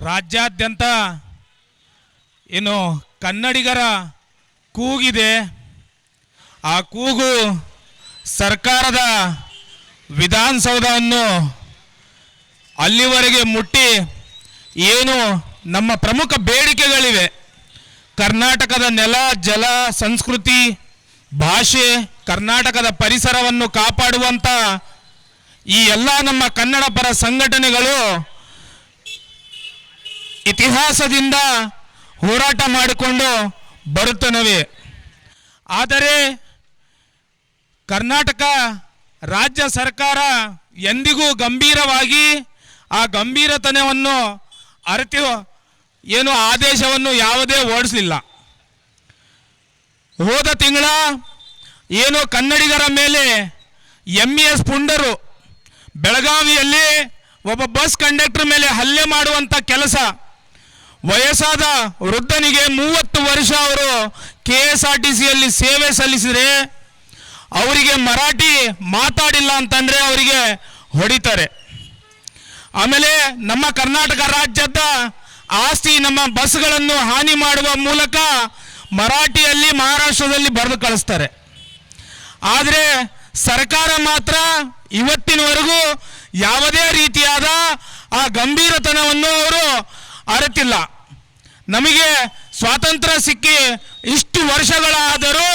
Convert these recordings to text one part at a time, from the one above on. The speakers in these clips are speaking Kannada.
ರಾಜ್ಯಾದ್ಯಂತ ಏನು ಕನ್ನಡಿಗರ ಕೂಗಿದೆ. ಆ ಕೂಗು ಸರ್ಕಾರದ ವಿಧಾನಸೌಧವನ್ನು ಅಲ್ಲಿವರೆಗೆ ಮುಟ್ಟಿ ಏನು ನಮ್ಮ ಪ್ರಮುಖ ಬೇಡಿಕೆಗಳಿವೆ. ಕರ್ನಾಟಕದ ನೆಲ, ಜಲ, ಸಂಸ್ಕೃತಿ, ಭಾಷೆ, ಕರ್ನಾಟಕದ ಪರಿಸರವನ್ನು ಕಾಪಾಡುವಂಥ ಈ ಎಲ್ಲ ನಮ್ಮ ಕನ್ನಡ ಪರ ಸಂಘಟನೆಗಳು ಇತಿಹಾಸದಿಂದ ಹೋರಾಟ ಮಾಡಿಕೊಂಡು ಬರುತ್ತನವೆ? ಆದರೆ ಕರ್ನಾಟಕ ರಾಜ್ಯ ಸರ್ಕಾರ ಎಂದಿಗೂ ಗಂಭೀರವಾಗಿ ಆ ಗಂಭೀರತನವನ್ನು ಅರಿತು ಏನು ಆದೇಶವನ್ನು ಯಾವುದೇ ಓಡಿಸಲಿಲ್ಲ. ಹೋದ ತಿಂಗಳ ಏನು ಕನ್ನಡಿಗರ ಮೇಲೆ ಎಂ ಎಸ್ ಪುಂಡರು ಬೆಳಗಾವಿಯಲ್ಲಿ ಒಬ್ಬ ಬಸ್ ಕಂಡಕ್ಟರ್ ಮೇಲೆ ಹಲ್ಲೆ ಮಾಡುವಂಥ ಕೆಲಸ ವಯಸ್ಸಾದ ವೃದ್ಧನಿಗೆ ಮೂವತ್ತು ವರ್ಷ ಅವರು ಕೆ ಎಸ್ ಆರ್ ಟಿ ಸಿಯಲ್ಲಿ ಸೇವೆ ಸಲ್ಲಿಸಿದರೆ ಅವರಿಗೆ ಮರಾಠಿ ಮಾತಾಡಿಲ್ಲ ಅಂತಂದರೆ ಅವರಿಗೆ ಹೊಡಿತಾರೆ. ಆಮೇಲೆ ನಮ್ಮ ಕರ್ನಾಟಕ ರಾಜ್ಯದ ಆಸ್ತಿ ನಮ್ಮ ಬಸ್ಗಳನ್ನು ಹಾನಿ ಮಾಡುವ ಮೂಲಕ ಮರಾಠಿಯಲ್ಲಿ ಮಹಾರಾಷ್ಟ್ರದಲ್ಲಿ ಬರೆದು ಕಳಿಸ್ತಾರೆ. ಆದರೆ ಸರ್ಕಾರ ಮಾತ್ರ ಇವತ್ತಿನವರೆಗೂ ಯಾವುದೇ ರೀತಿಯಾದ ಆ ಗಂಭೀರತನವನ್ನು ಅವರು ಅರಿತಿಲ್ಲ. ನಮಗೆ ಸ್ವಾತಂತ್ರ್ಯ ಸಿಕ್ಕಿ ಇಷ್ಟು ವರ್ಷಗಳಾದರೂ,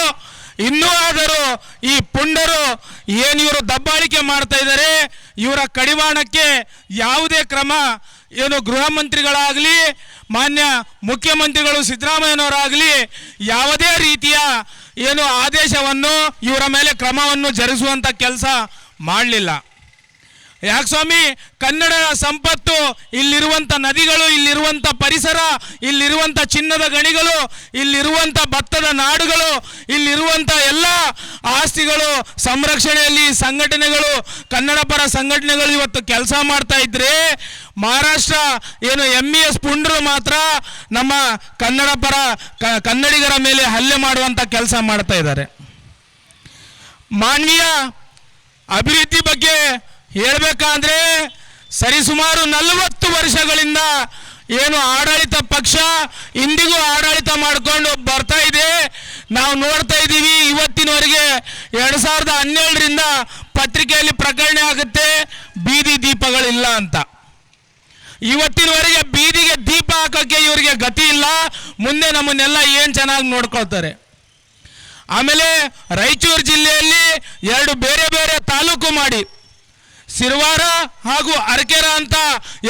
ಇನ್ನೂ ಆದರೂ ಈ ಪುಂಡರು ಏನು ಇವರು ದಬ್ಬಾಳಿಕೆ ಮಾಡ್ತಾ ಇದ್ದಾರೆ ಇವರ ಕಡಿವಾಣಕ್ಕೆ ಯಾವುದೇ ಕ್ರಮ, ಏನು ಗೃಹ ಮಂತ್ರಿಗಳಾಗಲಿ, ಮಾನ್ಯ ಮುಖ್ಯಮಂತ್ರಿಗಳು ಸಿದ್ದರಾಮಯ್ಯನವರಾಗಲಿ, ಯಾವುದೇ ರೀತಿಯ ಏನು ಆದೇಶವನ್ನು ಇವರ ಮೇಲೆ ಕ್ರಮವನ್ನು ಜರುಗಿಸುವಂಥ ಕೆಲಸ ಮಾಡಲಿಲ್ಲ. ಯಾಕೆ ಸ್ವಾಮಿ? ಕನ್ನಡ ಸಂಪತ್ತು ಇಲ್ಲಿರುವಂಥ ನದಿಗಳು ಇಲ್ಲಿರುವಂಥ ಪರಿಸರ ಇಲ್ಲಿರುವಂಥ ಚಿನ್ನದ ಗಣಿಗಳು ಇಲ್ಲಿರುವಂಥ ಭತ್ತದ ನಾಡುಗಳು ಇಲ್ಲಿರುವಂಥ ಎಲ್ಲ ಆಸ್ತಿಗಳು, ಸಂರಕ್ಷಣೆಯಲ್ಲಿ ಸಂಘಟನೆಗಳು, ಕನ್ನಡ ಪರ ಸಂಘಟನೆಗಳು ಇವತ್ತು ಕೆಲಸ ಮಾಡ್ತಾ ಇದ್ರೆ, ಮಹಾರಾಷ್ಟ್ರ ಏನು ಎಂ ಇ ಎಸ್ ಪುಂಡ್ರು ಮಾತ್ರ ನಮ್ಮ ಕನ್ನಡ ಪರ ಕನ್ನಡಿಗರ ಮೇಲೆ ಹಲ್ಲೆ ಮಾಡುವಂಥ ಕೆಲಸ ಮಾಡ್ತಾ ಇದ್ದಾರೆ. ಮಾನವೀಯ ಅಭಿವೃದ್ಧಿ ಬಗ್ಗೆ ಹೇಳಬೇಕಾದ್ರೆ ಸರಿಸುಮಾರು ನಲವತ್ತು ವರ್ಷಗಳಿಂದ ಏನು ಆಡಳಿತ ಪಕ್ಷ ಇಂದಿಗೂ ಆಡಳಿತ ಮಾಡಿಕೊಂಡು ಬರ್ತಾ ಇದೆ. ನಾವು ನೋಡ್ತಾ ಇದ್ದೀವಿ, ಇವತ್ತಿನವರೆಗೆ ಎರಡು ಸಾವಿರದ ಹನ್ನೆರಡರಿಂದ ಪತ್ರಿಕೆಯಲ್ಲಿ ಪ್ರಕರಣ ಆಗುತ್ತೆ, ಬೀದಿ ದೀಪಗಳಿಲ್ಲ ಅಂತ. ಇವತ್ತಿನವರೆಗೆ ಬೀದಿಗೆ ದೀಪ ಹಾಕೋಕ್ಕೆ ಇವರಿಗೆ ಗತಿ ಇಲ್ಲ, ಮುಂದೆ ನಮ್ಮನ್ನೆಲ್ಲ ಏನು ಚೆನ್ನಾಗಿ ನೋಡ್ಕೊಳ್ತಾರೆ. ಆಮೇಲೆ ರಾಯಚೂರು ಜಿಲ್ಲೆಯಲ್ಲಿ ಎರಡು ಬೇರೆ ಬೇರೆ ತಾಲೂಕು ಮಾಡಿ ಸಿರವಾರ ಹಾಗೂ ಅರಕೆರ ಅಂತ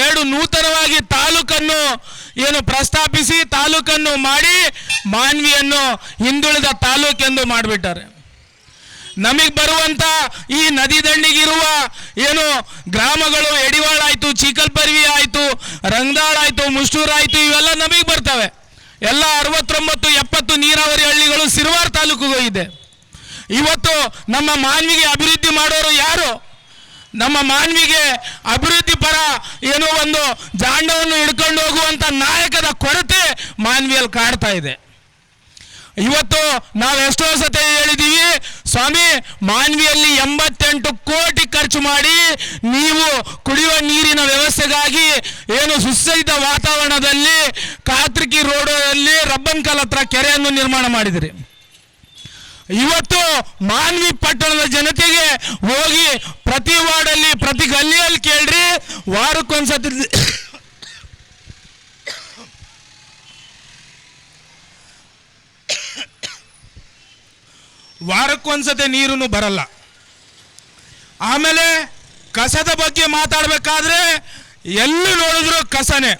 ಎರಡು ನೂತನವಾಗಿ ತಾಲೂಕನ್ನು ಏನು ಪ್ರಸ್ತಾಪಿಸಿ ತಾಲೂಕನ್ನು ಮಾಡಿ ಮಾನ್ವಿಯನ್ನು ಹಿಂದುಳಿದ ತಾಲೂಕೆಂದು ಮಾಡಿಬಿಟ್ಟಾರೆ. ನಮಗೆ ಬರುವಂತ ಈ ನದಿ ದಂಡಿಗಿರುವ ಏನು ಗ್ರಾಮಗಳು ಎಡಿವಾಳ ಆಯ್ತು ಚೀಕಲ್ಪರ್ವಿ ಆಯಿತು ರಂಗದಾಳ ಆಯ್ತು, ಮುಷ್ಟೂರ್ ಆಯ್ತು, ಇವೆಲ್ಲ ನಮಗೆ ಬರ್ತವೆ. ಎಲ್ಲ ಅರವತ್ತೊಂಬತ್ತು, ಎಪ್ಪತ್ತು ನೀರಾವರಿ ಹಳ್ಳಿಗಳು ಸಿರ್ವಾರ್ ತಾಲೂಕುಗೂ ಇದೆ ಇವತ್ತು ನಮ್ಮ ಮಾನ್ವಿಗೆ ಅಭಿವೃದ್ಧಿ ಮಾಡೋರು ಯಾರು? ನಮ್ಮ ಮಾನ್ವಿಗೆ ಅಭಿವೃದ್ಧಿ ಪರ ಏನೋ ಒಂದು ಜಾಂಡವನ್ನು ಹಿಡ್ಕೊಂಡು ಹೋಗುವಂಥ ನಾಯಕದ ಕೊರತೆ ಮಾನ್ವಿಯಲ್ಲಿ ಕಾಡ್ತಾ ಇದೆ. ಇವತ್ತು ನಾವು ಎಷ್ಟೋ ಸತಿ ಹೇಳಿದ್ದೀವಿ ಸ್ವಾಮಿ ಮಾನ್ವಿಯಲ್ಲಿ ಎಂಬತ್ತೆಂಟು ಕೋಟಿ ಖರ್ಚು ಮಾಡಿ ನೀವು ಕುಡಿಯುವ ನೀರಿನ ವ್ಯವಸ್ಥೆಗಾಗಿ ಏನು ಸುಸಜ್ಜಿತ ವಾತಾವರಣದಲ್ಲಿ, ಕಾತ್ರಿಕಿ ರೋಡಲ್ಲಿ ರಬ್ಬನ್ಕಲ್ ಹತ್ರ ಕೆರೆಯನ್ನು ನಿರ್ಮಾಣ ಮಾಡಿದಿರಿ. ಇವತ್ತು ಮಾನ್ವಿ ಪಟ್ಟಣದ ಜನತೆಗೆ ಹೋಗಿ ಪ್ರತಿ ವಾರ್ಡಲ್ಲಿ, ಪ್ರತಿ ಗಲ್ಲಿಯಲ್ಲಿ ಕೇಳ್ರಿ, ವಾರಕ್ಕೊಂದ್ಸತಿ ವಾರಕ್ಕೊಂದ್ಸತಿ ನೀರು ಬರಲ್ಲ. ಆಮೇಲೆ ಕಸದ ಬಗ್ಗೆ ಮಾತಾಡಬೇಕಾದ್ರೆ ಎಲ್ಲಿ ನೋಡಿದ್ರು ಕಸನೆ.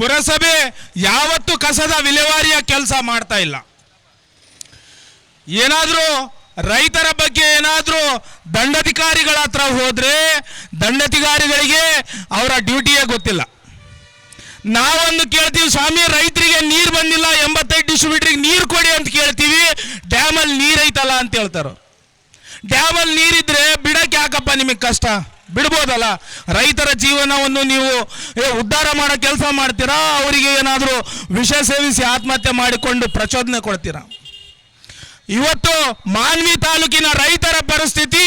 ಪುರಸಭೆ ಯಾವತ್ತೂ ಕಸದ ವಿಲೇವಾರಿಯ ಕೆಲಸ ಮಾಡ್ತಾ ಇಲ್ಲ. ಏನಾದರೂ ರೈತರ ಬಗ್ಗೆ ಏನಾದರೂ ದಂಡಾಧಿಕಾರಿಗಳ ಹತ್ರ ಹೋದರೆ ದಂಡಾಧಿಕಾರಿಗಳಿಗೆ ಅವರ ಡ್ಯೂಟಿಯೇ ಗೊತ್ತಿಲ್ಲ. ನಾವೊಂದು ಕೇಳ್ತೀವಿ, ಸ್ವಾಮಿ, ರೈತರಿಗೆ ನೀರು ಬಂದಿಲ್ಲ, ಎಂಬತ್ತೈದು ಡಿಸ್ಟ್ರಿಬ್ಯೂಟ್ರಿಗೆ ನೀರು ಕೊಡಿ ಅಂತ ಕೇಳ್ತೀವಿ, ಡ್ಯಾಮಲ್ಲಿ ನೀರು ಐತಲ್ಲ ಅಂತ ಹೇಳ್ತಾರೆ. ಡ್ಯಾಮಲ್ಲಿ ನೀರಿದ್ರೆ ಬಿಡಕ್ಕೆ ಯಾಕಪ್ಪ ನಿಮಗೆ ಕಷ್ಟ? ಬಿಡ್ಬೋದಲ್ಲ? ರೈತರ ಜೀವನವನ್ನು ನೀವು ಉದ್ಧಾರ ಮಾಡೋ ಕೆಲಸ ಮಾಡ್ತೀರಾ? ಅವರಿಗೆ ಏನಾದರೂ ವಿಷ ಸೇವಿಸಿ ಆತ್ಮಹತ್ಯೆ ಮಾಡಿಕೊಂಡು ಪ್ರಚೋದನೆ ಕೊಡ್ತೀರಾ? ಇವತ್ತು ಮಾನ್ವಿ ತಾಲೂಕಿನ ರೈತರ ಪರಿಸ್ಥಿತಿ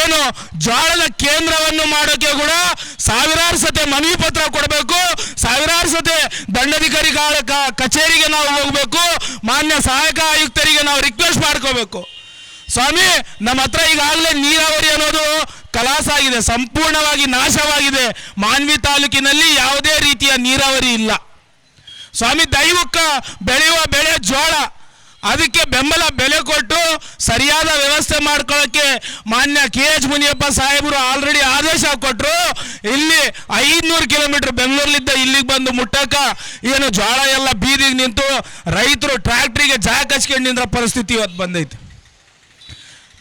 ಏನು? ಜೋಳದ ಕೇಂದ್ರವನ್ನು ಮಾಡೋಕೆ ಕೂಡ ಸಾವಿರಾರು ಸತೆ ಮನವಿ ಪತ್ರ ಕೊಡಬೇಕು. ಸಾವಿರಾರು ಸತೆ ದಂಡಾಧಿಕಾರಿ ಕಚೇರಿಗೆ ನಾವು ಹೋಗಬೇಕು. ಮಾನ್ಯ ಸಹಾಯಕ ಆಯುಕ್ತರಿಗೆ ನಾವು ರಿಕ್ವೆಸ್ಟ್ ಮಾಡ್ಕೋಬೇಕು. ಸ್ವಾಮಿ, ನಮ್ಮ ಹತ್ರ ಈಗಾಗಲೇ ನೀರಾವರಿ ಅನ್ನೋದು ಕಲಾಸಾಗಿದೆ ಸಂಪೂರ್ಣವಾಗಿ ನಾಶವಾಗಿದೆ. ಮಾನ್ವಿ ತಾಲೂಕಿನಲ್ಲಿ ಯಾವುದೇ ರೀತಿಯ ನೀರಾವರಿ ಇಲ್ಲ. ಸ್ವಾಮಿ, ದೈವಕ್ಕ ಬೆಳೆಯುವ ಬೆಳೆ ಜೋಳ. ಅದಕ್ಕೆ ಬೆಂಬಲ ಬೆಲೆ ಕೊಟ್ಟು ಸರಿಯಾದ ವ್ಯವಸ್ಥೆ ಮಾಡ್ಕೊಳ್ಳೋಕ್ಕೆ ಮಾನ್ಯ ಕೆ ಎಚ್ ಮುನಿಯಪ್ಪ ಸಾಹೇಬರು ಆಲ್ರೆಡಿ ಆದೇಶ ಕೊಟ್ಟರು ಇಲ್ಲಿ ಐನೂರು ಕಿಲೋಮೀಟರ್ ಬೆಂಗಳೂರಿನಿಂದ ಇಲ್ಲಿಗೆ ಬಂದು ಮುಟ್ಟಕ್ಕ ಏನು ಜೋಳ ಎಲ್ಲ ಬೀದಿಗೆ ನಿಂತು ರೈತರು ಟ್ರ್ಯಾಕ್ಟ್ರಿಗೆ ಜಾಕ್ ಹಚ್ಕೊಂಡು ನಿಂದ್ರ ಪರಿಸ್ಥಿತಿ ಇವತ್ತು ಬಂದೈತೆ.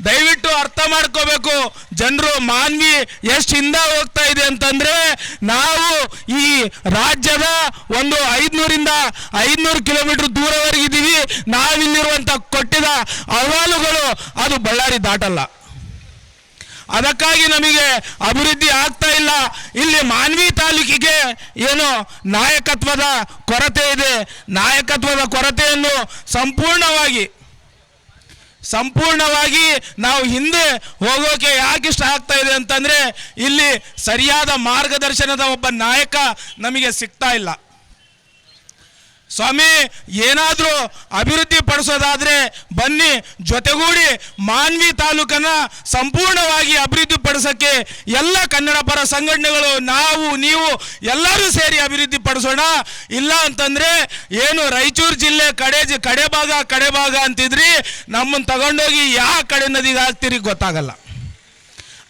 ದಯವಿಟ್ಟು ಅರ್ಥ ಮಾಡ್ಕೋಬೇಕು. ಜನರು ಮಾನ್ವಿ ಎಷ್ಟು ಹಿಂದ ಹೋಗ್ತಾ ಇದೆ ಅಂತಂದ್ರೆ ನಾವು ಈ ರಾಜ್ಯದ ಒಂದು ಐದ್ನೂರಿಂದ ಐದ್ನೂರು ಕಿಲೋಮೀಟರ್ ದೂರವರೆಗಿದ್ದೀವಿ ನಾವಿಲ್ಲಿರುವಂತ ಕೊಟ್ಟಿದ ಅಹವಾಲುಗಳು ಅದು ಬಳ್ಳಾರಿ ದಾಟಲ್ಲ. ಅದಕ್ಕಾಗಿ ನಮಗೆ ಅಭಿವೃದ್ಧಿ ಆಗ್ತಾ ಇಲ್ಲ. ಇಲ್ಲಿ ಮಾನ್ವಿ ತಾಲೂಕಿಗೆ ಏನು ನಾಯಕತ್ವದ ಕೊರತೆ ಇದೆ. ನಾಯಕತ್ವದ ಕೊರತೆಯನ್ನು ಸಂಪೂರ್ಣವಾಗಿ ಸಂಪೂರ್ಣವಾಗಿ ನಾವು ಹಿಂದೆ ಹೋಗೋಕೆ ಯಾಕೆ ಇಷ್ಟ ಆಗ್ತಾ ಇದೆ ಅಂತಂದರೆ ಇಲ್ಲಿ ಸರಿಯಾದ ಮಾರ್ಗದರ್ಶನದ ಒಬ್ಬ ನಾಯಕ ನಮಗೆ ಸಿಗ್ತಾ ಇಲ್ಲ. ಸ್ವಾಮಿ, ಏನಾದರೂ ಅಭಿವೃದ್ಧಿ ಪಡಿಸೋದಾದರೆ ಬನ್ನಿ, ಜೊತೆಗೂಡಿ ಮಾನ್ವಿ ತಾಲೂಕನ್ನ ಸಂಪೂರ್ಣವಾಗಿ ಅಭಿವೃದ್ಧಿ ಪಡಿಸೋಕ್ಕೆ ಎಲ್ಲ ಕನ್ನಡ ಪರ ಸಂಘಟನೆಗಳು, ನಾವು, ನೀವು ಎಲ್ಲರೂ ಸೇರಿ ಅಭಿವೃದ್ಧಿ ಪಡಿಸೋಣ. ಇಲ್ಲ ಅಂತಂದರೆ ಏನು ರಾಯಚೂರು ಜಿಲ್ಲೆ ಕಡೆ ಕಡೆ ಭಾಗ ಕಡೆ ಭಾಗ ಅಂತಿದ್ರಿ ನಮ್ಮನ್ನು ತಗೊಂಡೋಗಿ ಯಾವ ಕಡೆ ನದಿಗೆ ಹಾಕ್ತೀರಿ ಗೊತ್ತಾಗಲ್ಲ.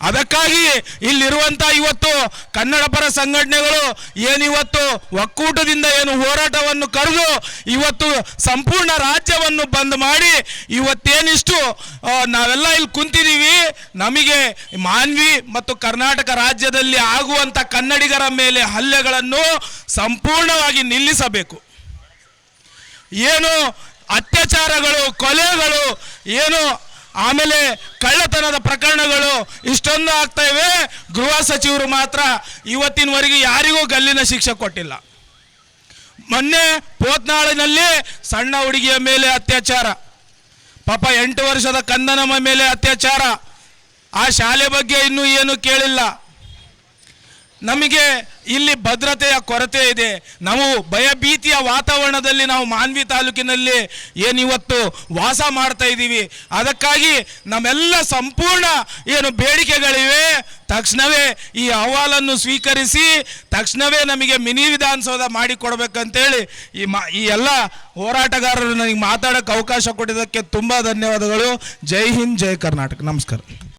ಅದಕ್ಕಾಗಿ ಇಲ್ಲಿರುವಂತ ಇವತ್ತು ಕನ್ನಡ ಪರ ಸಂಘಟನೆಗಳು ಏನಿವತ್ತು ಒಕ್ಕೂಟದಿಂದ ಏನು ಹೋರಾಟವನ್ನು ಕರೆದು ಇವತ್ತು ಸಂಪೂರ್ಣ ರಾಜ್ಯವನ್ನು ಬಂದ್ ಮಾಡಿ ಇವತ್ತೇನಿಷ್ಟು ನಾವೆಲ್ಲ ಇಲ್ಲಿ ಕುಂತಿದ್ದೀವಿ ನಮಗೆ ಮಾನ್ವಿ ಮತ್ತು ಕರ್ನಾಟಕ ರಾಜ್ಯದಲ್ಲಿ ಆಗುವಂತ ಕನ್ನಡಿಗರ ಮೇಲೆ ಹಲ್ಲೆಗಳನ್ನು ಸಂಪೂರ್ಣವಾಗಿ ನಿಲ್ಲಿಸಬೇಕು. ಏನು ಅತ್ಯಾಚಾರಗಳು, ಕೊಲೆಗಳು, ಏನು ಆಮೇಲೆ ಕಳ್ಳತನದ ಪ್ರಕರಣಗಳು ಇಷ್ಟೊಂದು ಆಗ್ತಾ ಇವೆ. ಗೃಹ ಸಚಿವರು ಮಾತ್ರ ಇವತ್ತಿನವರೆಗೆ ಯಾರಿಗೂ ಗಲ್ಲಿನ ಶಿಕ್ಷೆ ಕೊಟ್ಟಿಲ್ಲ. ಮೊನ್ನೆ ಪೋತ್ನಾಳಿನಲ್ಲಿ ಸಣ್ಣ ಹುಡುಗಿಯ ಮೇಲೆ ಅತ್ಯಾಚಾರ. ಪಾಪ ಎಂಟು ವರ್ಷದ ಕಂದನಮ್ಮ ಮೇಲೆ ಅತ್ಯಾಚಾರ. ಆ ಶಾಲೆ ಬಗ್ಗೆ ಇನ್ನೂ ಏನು ಕೇಳಿಲ್ಲ. ನಮಗೆ ಇಲ್ಲಿ ಭದ್ರತೆಯ ಕೊರತೆ ಇದೆ. ನಾವು ಭಯಭೀತಿಯ ವಾತಾವರಣದಲ್ಲಿ ನಾವು ಮಾನ್ವಿ ತಾಲೂಕಿನಲ್ಲಿ ಏನಿವತ್ತು ವಾಸ ಮಾಡ್ತಾ ಇದ್ದೀವಿ. ಅದಕ್ಕಾಗಿ ನಮ್ಮೆಲ್ಲ ಸಂಪೂರ್ಣ ಏನು ಬೇಡಿಕೆಗಳಿವೆ. ತಕ್ಷಣವೇ ಈ ಅಹವಾಲನ್ನು ಸ್ವೀಕರಿಸಿ, ತಕ್ಷಣವೇ ನಮಗೆ ಮಿನಿ ವಿಧಾನಸೌಧ ಮಾಡಿಕೊಡ್ಬೇಕಂತೇಳಿ ಈ ಮಾ, ಈ ಎಲ್ಲ ಹೋರಾಟಗಾರರು ನನಗೆ ಮಾತಾಡೋಕ್ಕೆ ಅವಕಾಶ ಕೊಟ್ಟಿದ್ದಕ್ಕೆ ತುಂಬ ಧನ್ಯವಾದಗಳು. ಜೈ ಹಿಂದ್, ಜೈ ಕರ್ನಾಟಕ. ನಮಸ್ಕಾರ.